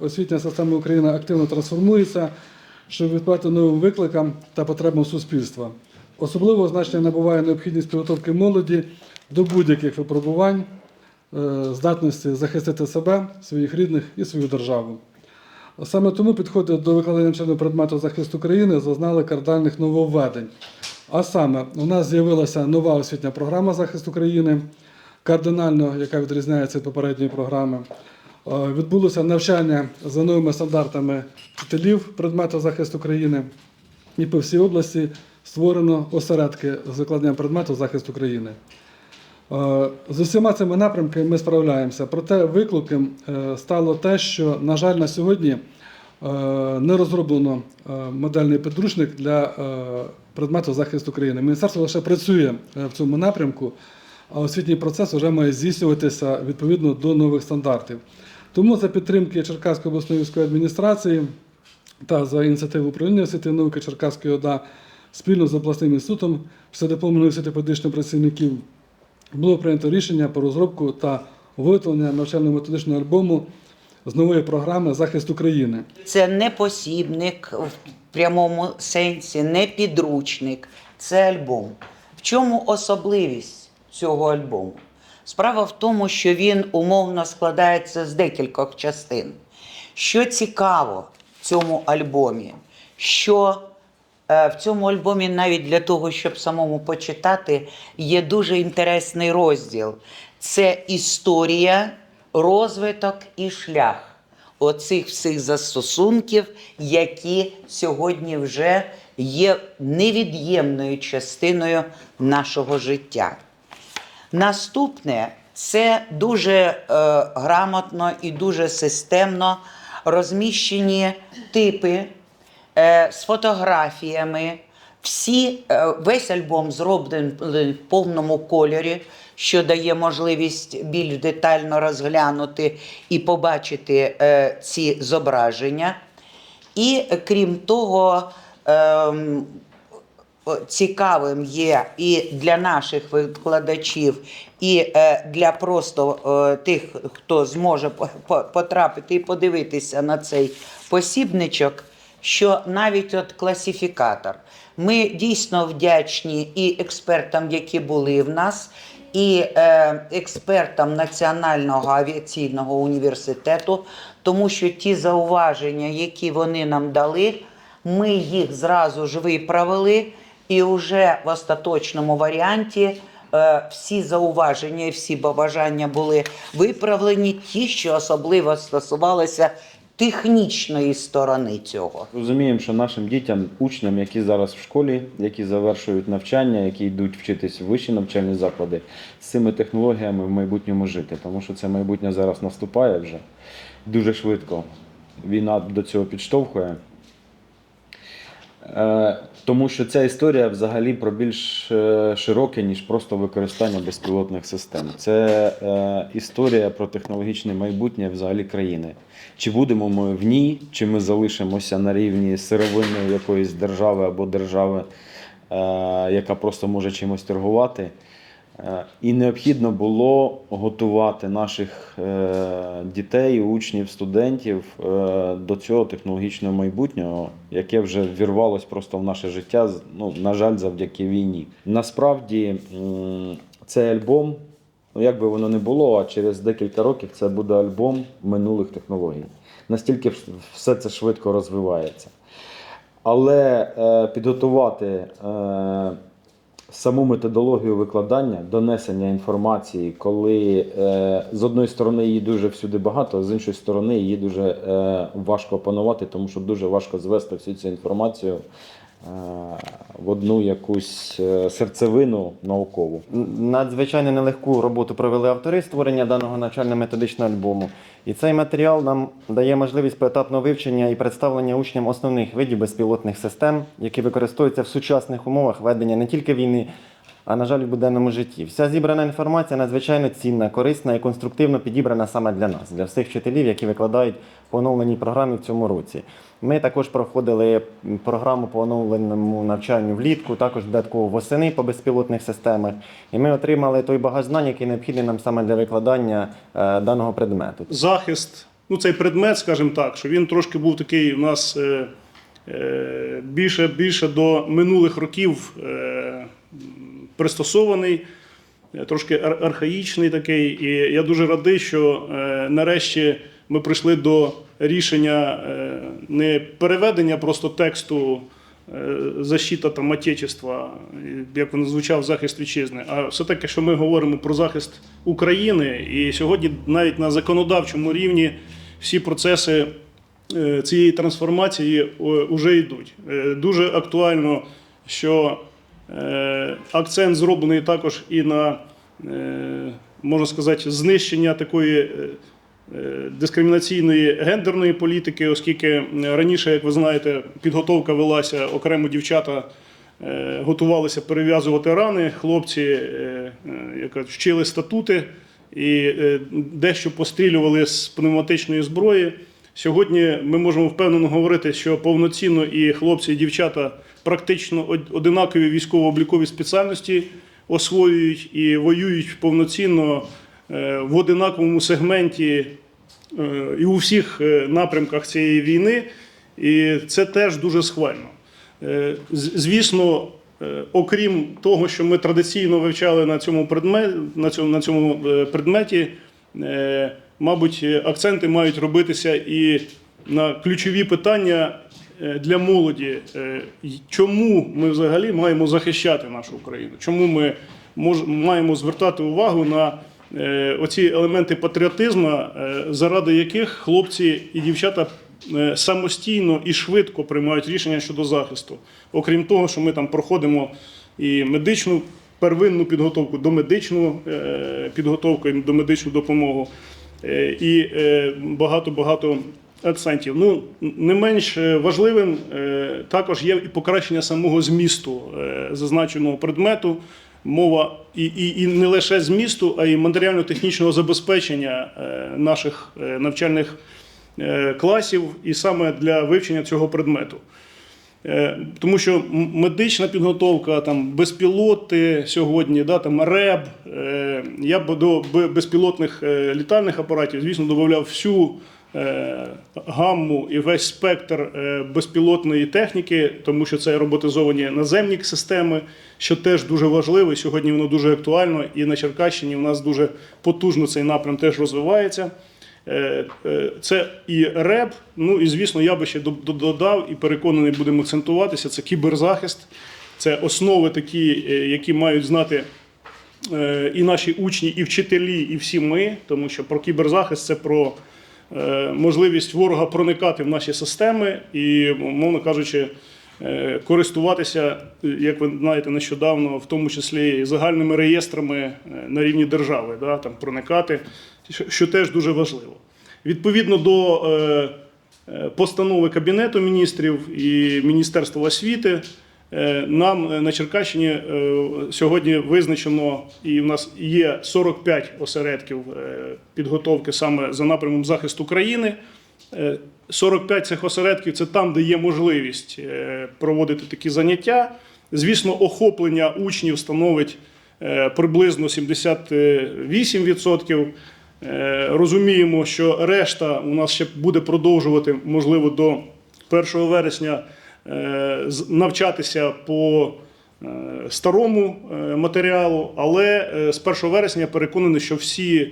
освітня система України активно трансформується, щоб відповідати новим викликам та потребам суспільства. Особливо значення набуває необхідність підготовки молоді до будь-яких випробувань, е, здатності захистити себе, своїх рідних і свою державу. Саме тому підходи до викладання навчального предмету захисту країни зазнали кардинальних нововведень. А саме, у нас з'явилася нова освітня програма захисту країни, кардинально, яка відрізняється від попередньої програми. Е, Відбулося навчання за новими стандартами вчителів предмету захисту країни. І по всій області створено осередки з викладанням предмету захисту країни. Е, З усіма цими напрямками ми справляємося. Проте викликом е, стало те, що, на жаль, на сьогодні не розроблено модельний підручник для предмету захисту країни. Міністерство лише працює в цьому напрямку, а освітній процес вже має здійснюватися відповідно до нових стандартів. Тому за підтримки Черкаської обласної військової адміністрації та за ініціативу управління освіти і науки Черкаської ОДА спільно з обласним інститутом псевдопомної освіти педагогічних працівників було прийнято рішення про розробку та виготовлення навчально-методичного альбому з нової програми захист України. Це не посібник в прямому сенсі, не підручник, це альбом. В чому особливість цього альбому? Справа в тому, що він умовно складається з декількох частин. Що цікаво в цьому альбомі, що е, в цьому альбомі навіть для того, щоб самому почитати, є дуже інтересний розділ. Це історія, розвиток і шлях оцих всіх застосунків, які сьогодні вже є невід'ємною частиною нашого життя. Наступне це дуже е, грамотно і дуже системно розміщені типи е, з фотографіями. Всі, е, весь альбом зроблений в повному кольорі, що дає можливість більш детально розглянути і побачити е, ці зображення. І е, крім того, о, цікавим є і для наших викладачів, і е, для просто тих, хто зможе по- по- потрапити і подивитися на цей посібничок, що навіть от класифікатор. Ми дійсно вдячні і експертам, які були в нас, і е, експертам Національного авіаційного університету, тому що ті зауваження, які вони нам дали, ми їх зразу ж виправили, і вже в остаточному варіанті е, всі зауваження і всі побажання були виправлені, ті, що особливо стосувалися технічної сторони цього. Розуміємо, що нашим дітям, учням, які зараз в школі, які завершують навчання, які йдуть вчитись в вищі навчальні заклади, з цими технологіями в майбутньому жити, тому що це майбутнє зараз наступає вже дуже швидко. Війна до цього підштовхує. Е, Тому що ця історія взагалі про більш е, широке, ніж просто використання безпілотних систем. Це е, історія про технологічне майбутнє взагалі країни. Чи будемо ми в ній, чи ми залишимося на рівні сировинної якоїсь держави або держави, яка просто може чимось торгувати. Е, І необхідно було готувати наших е, дітей, учнів, студентів е, до цього технологічного майбутнього, яке вже вірвалось просто в наше життя, ну, на жаль, завдяки війні. Насправді цей альбом, ну як би воно не було, а через декілька років це буде альбом минулих технологій. Настільки все це швидко розвивається. Але підготувати саму методологію викладання, донесення інформації, коли е, з одної сторони її дуже всюди багато, а з іншої сторони її дуже е, важко опанувати, тому що дуже важко звести всю цю інформацію в одну якусь е, серцевину наукову. Надзвичайно нелегку роботу провели автори створення даного навчально-методичного альбому. І цей матеріал нам дає можливість поетапного вивчення і представлення учням основних видів безпілотних систем, які використовуються в сучасних умовах ведення не тільки війни, а на жаль, в буденному житті. Вся зібрана інформація надзвичайно цінна, корисна і конструктивно підібрана саме для нас, для всіх вчителів, які викладають по оновленій програмі в цьому році. Ми також проходили програму по оновленому навчанню влітку, також додатково восени по безпілотних системах. І ми отримали той багаж знань, який необхідний нам саме для викладання е, даного предмету. захист ну, цей предмет, скажімо так, що він трошки був такий у нас е, е, більше, більше до минулих років пристосований, е, трошки архаїчний такий. І я дуже радий, що е, нарешті ми прийшли до рішення е, не переведення просто тексту защита там Отечества, як він звучав, захист вітчизни, а все-таки, що ми говоримо про захист України, і сьогодні навіть на законодавчому рівні всі процеси цієї трансформації вже йдуть. Дуже актуально, що акцент зроблений також і на, е, можна сказати, знищення такої. е, е, Дискримінаційної гендерної політики, оскільки е, раніше, як ви знаєте, підготовка велася окремо дівчата е, готувалися перев'язувати рани, хлопці е, е, вчили статути і е, дещо пострілювали з пневматичної зброї. Сьогодні ми можемо впевнено говорити, що повноцінно і хлопці, і дівчата практично одинакові військово-облікові спеціальності освоюють і воюють повноцінно е, в одинаковому сегменті е, і у всіх е, напрямках цієї війни. І це теж дуже схвально. Звісно, окрім того, що ми традиційно вивчали на цьому предметі, на цьому, на цьому предметі, мабуть, акценти мають робитися і на ключові питання для молоді. Е, Чому ми взагалі маємо захищати нашу Україну? Чому ми маємо звертати увагу на е, оці елементи патріотизму, е, заради яких хлопці і дівчата е, самостійно і швидко приймають рішення щодо захисту. Окрім того, що ми там проходимо і медичну первинну підготовку, домедичну е, підготовку, і домедичну допомогу, е, і е, багато-багато акцентів. Ну, не менш е, важливим е, також є і покращення самого змісту е, зазначеного предмету. Мова і, і, і не лише змісту, а й матеріально-технічного забезпечення наших навчальних класів, і саме для вивчення цього предмету. Тому що медична підготовка, там безпілоти сьогодні, да, там РЕБ. Я б до безпілотних літальних апаратів, звісно, додавав всю гамму і весь спектр е, безпілотної техніки, тому що це роботизовані наземні системи, що теж дуже важливо. і Сьогодні воно дуже актуально, і на Черкащині в нас дуже потужно цей напрям теж розвивається. Е, е, Це і РЕБ. Ну і звісно, я би ще до- до- додав і переконаний, будемо акцентуватися. Це кіберзахист, це основи такі, е, які мають знати е, і наші учні, і вчителі, і всі ми, тому що про кіберзахист це про е, можливість ворога проникати в наші системи і, мовно кажучи, е, користуватися, е, як ви знаєте, нещодавно, в тому числі і загальними реєстрами е, на рівні держави, да, там проникати, що, теж дуже важливо. Відповідно до е, е, постанови Кабінету міністрів і Міністерства освіти. Е, Нам е, на Черкащині е, сьогодні визначено, і в нас є 45 осередків підготовки саме за напрямом захисту країни. Е, 45 цих осередків це там, де є можливість проводити такі заняття. Звісно, охоплення учнів становить приблизно 78%. Е, Розуміємо, що решта у нас ще буде продовжувати, можливо, до 1 вересня навчатися по е, старому е, матеріалу, але е, з 1 вересня я переконаний, що всі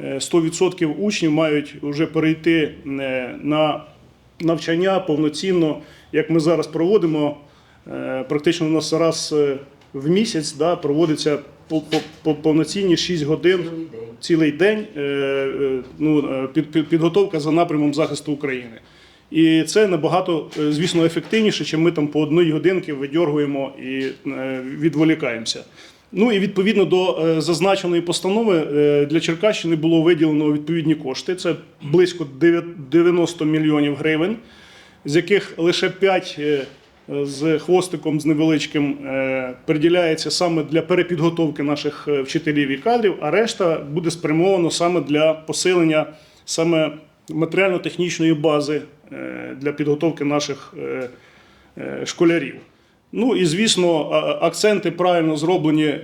е, 100% учнів мають вже перейти е, на навчання повноцінно, як ми зараз проводимо. Е, Практично у нас раз е, в місяць да, проводиться по- по- по- повноцінні 6 годин цілий день е, е, ну, е, під, підготовка за напрямом захисту України. І це набагато, е, звісно, ефективніше, чим ми там по одній годинки видьоргуємо і е, відволікаємося. Ну і відповідно до е, зазначеної постанови для Черкащини було виділено відповідні кошти. Це близько 90 мільйонів гривень, з яких лише 5 з хвостиком з невеличким приділяється саме для перепідготовки наших вчителів і кадрів, а решта буде спрямовано саме для посилення саме матеріально-технічної бази е, для підготовки наших е, е, школярів. Ну і звісно, акценти правильно зроблені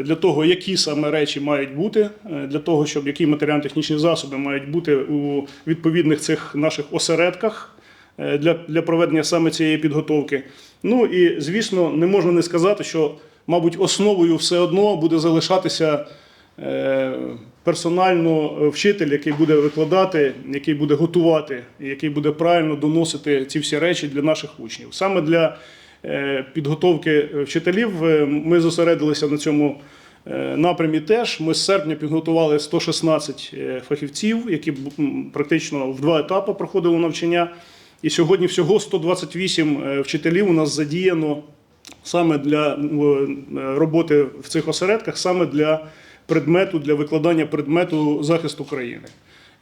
для того, які саме речі мають бути, для того, щоб які матеріально-технічні засоби мають бути у відповідних цих наших осередках для, для проведення саме цієї підготовки. Ну і звісно, не можна не сказати, що, мабуть, основою все одно буде залишатися персонально е, вчитель, який буде викладати, який буде готувати, який буде правильно доносити ці всі речі для наших учнів. Саме для е, підготовки вчителів е, ми зосередилися на цьому напрямі теж. Ми з серпня підготували 116 е, фахівців, які практично в два етапи проходили навчання. І сьогодні всього 128 е, вчителів у нас задіяно саме для е, роботи в цих осередках, саме для предмету, для викладання предмету захисту країни.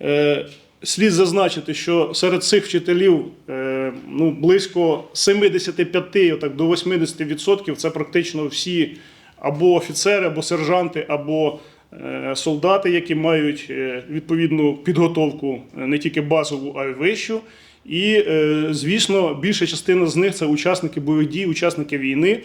Е, Слід зазначити, що серед цих вчителів е, ну, близько 75 отак, до 80% це практично всі або офіцери, або сержанти, або е, солдати, які мають відповідну підготовку не тільки базову, а й вищу. І, звісно, більша частина з них це учасники бойових дій, учасники війни.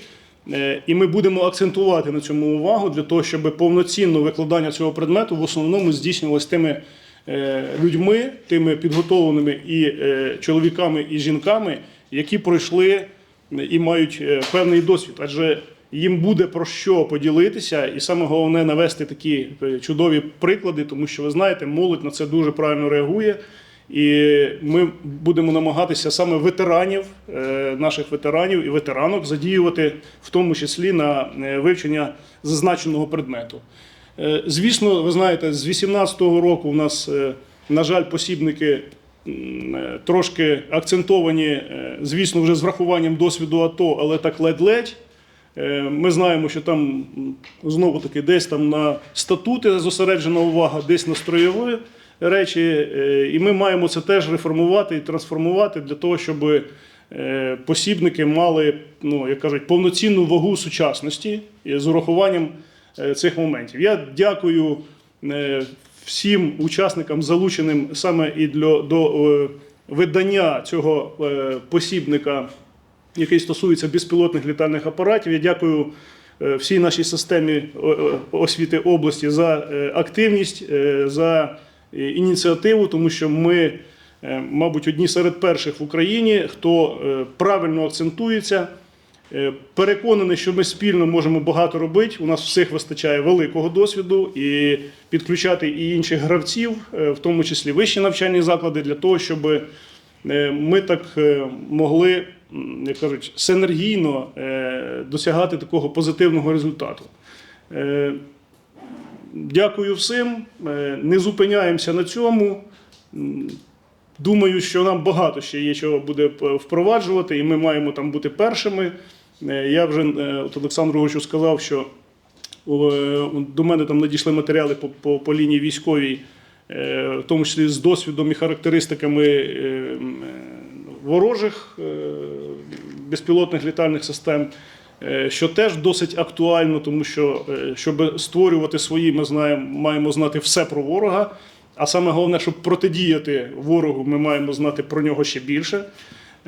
Е, І ми будемо акцентувати на цьому увагу для того, щоб повноцінно викладання цього предмету в основному здійснювалося тими е, людьми, тими підготовленими і е, чоловіками, і жінками, які пройшли і мають певний досвід. Адже їм буде про що поділитися, і саме головне навести такі чудові приклади, тому що ви знаєте, молодь на це дуже правильно реагує. І ми будемо намагатися саме ветеранів, е, наших ветеранів і ветеранок задіювати, в тому числі на е, вивчення зазначеного предмету. Е, Звісно, ви знаєте, з 18-го року у нас, на жаль, посібники трошки акцентовані, звісно, вже з врахуванням досвіду АТО, але так ледь-ледь. Ми знаємо, що там знову таки десь там на статути зосереджена увага, десь на строєві речі. Е, І ми маємо це теж реформувати і трансформувати для того, щоб е, посібники мали, ну як кажуть, повноцінну вагу сучасності з урахуванням е, цих моментів. Я дякую е, всім учасникам, залученим саме і для до е, видання цього е, посібника який стосується безпілотних літальних апаратів. Я дякую е, всій нашій системі освіти області за е, активність, е, за е, ініціативу, тому що ми, е, мабуть, одні серед перших в Україні, хто е, правильно акцентується. Е, Переконаний, що ми спільно можемо багато робити. У нас всіх вистачає великого досвіду і підключати і інших гравців, е, в тому числі вищі навчальні заклади, для того, щоб е, ми так е, могли, як кажуть, синергійно е, досягати такого позитивного результату. Е, Дякую всім. Е, Не зупиняємося на цьому. Думаю, що нам багато ще є чого буде впроваджувати, і ми маємо там бути першими. Е, Я вже е, от Олександру Гочу сказав, що е, до мене там надійшли матеріали по, по, по лінії військовій, е, в тому числі з досвідом і характеристиками е, е, ворожих е, безпілотних літальних систем. Е, Що теж досить актуально, тому що е, щоб створювати свої, ми знаємо, маємо знати все про ворога. А саме головне, щоб протидіяти ворогу, ми маємо знати про нього ще більше.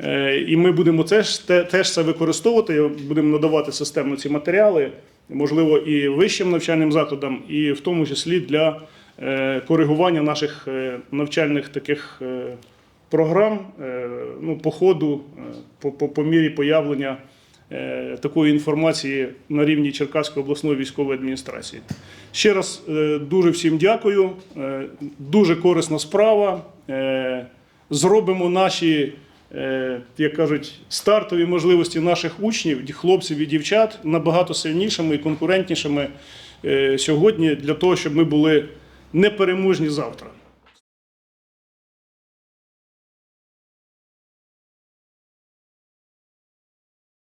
Е, І ми будемо теж, теж це використовувати, будемо надавати системно ці матеріали, можливо, і вищим навчальним закладам, і в тому числі для коригування наших навчальних таких програм ну, по ходу, по, по, по мірі появлення такої інформації на рівні Черкаської обласної військової адміністрації. Ще раз е, дуже всім дякую. Е, Дуже корисна справа. Е, Зробимо наші, е, як кажуть, стартові можливості наших учнів, хлопців і дівчат набагато сильнішими і конкурентнішими е, сьогодні для того, щоб ми були непереможні завтра.